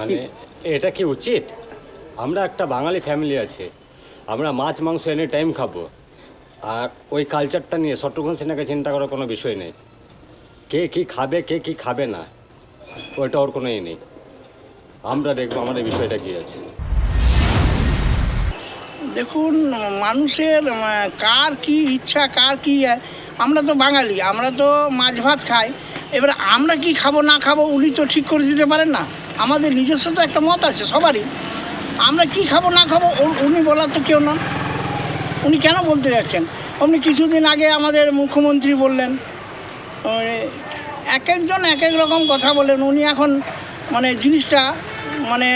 মানে এটা কি উচিত? আমরা একটা বাঙালি ফ্যামিলি আছে। আমরা মাছ মাংস এনে টাইম খাব। আর ওই কালচারটা নিয়ে শত্রুঘ্ন সিনহাকে চিন্তা করার কোনো বিষয় নেই। কে কি খাবে কে কি খাবে না ওইটা ওর কোনো ই নেই। আমরা দেখব আমাদের বিষয়টা কি আছে। দেখুন মানুষের কার কি ইচ্ছা কার কি আমরা তো বাঙালি আমরা তো মাছ ভাত খাই। এবার আমরা কি খাব, না খাব, উনি তো ঠিক করে দিতে পারেন না। আমাদের নিজস্ব তো একটা মত আছে, সবারই। আমরা কি খাব, না খাব উনি বলার তো কেউ নন। উনি কেন বলতে যাচ্ছেন? উনি কিছুদিন আগে আমাদের মুখ্যমন্ত্রী বললেন এক একজন এক এক রকম কথা বলেন। উনি এখন মানে জিনিসটা মানে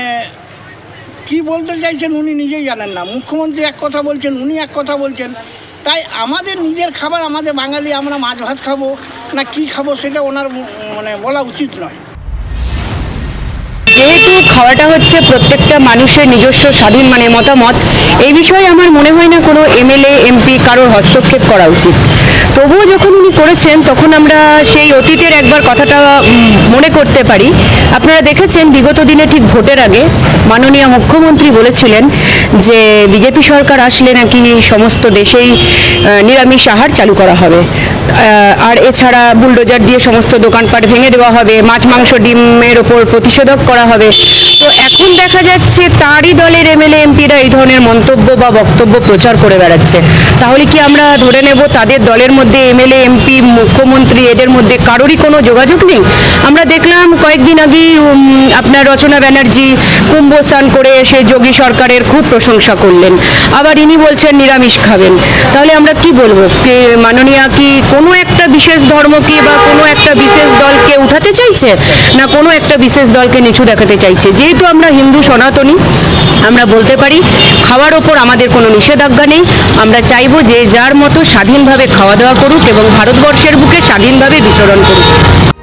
কি বলতে চাইছেন উনি নিজেই জানেন না। মুখ্যমন্ত্রী এক কথা বলছেন, উনি এক কথা বলছেন। তাই আমাদের নিজের খাবার, আমাদের বাঙালি, আমরা মাছ ভাত খাব। না কি খাব সেটা ওনার মানে বলা উচিত নয়। খাওয়াটা হচ্ছে প্রত্যেকটা মানুষের নিজস্ব স্বাধীন মানে মতামত। এই বিষয়ে আমার মনে হয় না কোনো এমএলএ, এমপি কারোর হস্তক্ষেপ করা উচিত। তবুও যখন উনি করেছেন, তখন আমরা সেই অতীতের একবার কথাটা মনে করতে পারি। আপনারা দেখেছেন, বিগত দিনে ঠিক ভোটের আগে মাননীয় মুখ্যমন্ত্রী বলেছিলেন যে, বিজেপি সরকার আসলে নাকি সমস্ত দেশেই নিরামিষ আহার চালু করা হবে। আর এছাড়া বুলডোজার দিয়ে সমস্ত দোকানপাট ভেঙে দেওয়া হবে, মাছ, মাংস, ডিমের ওপর প্রতিষেধক করা হবে। তো এখন দেখা যাচ্ছে তারই দলের এমএলএ, এমপিরা এই ধরনের মন্তব্য বা বক্তব্য প্রচার করে বেড়াচ্ছে। তাহলে কি আমরা ধরে নেব তাদের দলের মধ্যে এমএলএ, এমপি, মুখ্যমন্ত্রী, এদের মধ্যে কারোরই কোনো যোগাযোগ নেই? আমরা দেখলাম কয়েকদিন আগেই আপনার রচনা ব্যানার্জি কুম্ভ স্নান করে এসে যোগী সরকারের খুব প্রশংসা করলেন। আবার ইনি বলছেন, নিরামিষ খাবেন। তাহলে আমরা কি বলব? মাননীয়া কি কোনো একটা বিশেষ ধর্মকে বা কোনো একটা বিশেষ দলকে উঠাতে চাইছে? না কোনো একটা বিশেষ দলকে নিচু দেখাতে চাইছে? যেহেতু আমরা হিন্দু সনাতনী, আমরা বলতে পারি খাওয়ার ওপর আমাদের কোনো নিষেধাজ্ঞা নেই। আমরা চাইব যে যার মতো স্বাধীনভাবে খাওয়া দাওয়া করুক এবং ভারতবর্ষের বুকে স্বাধীনভাবে বিচরণ করুক।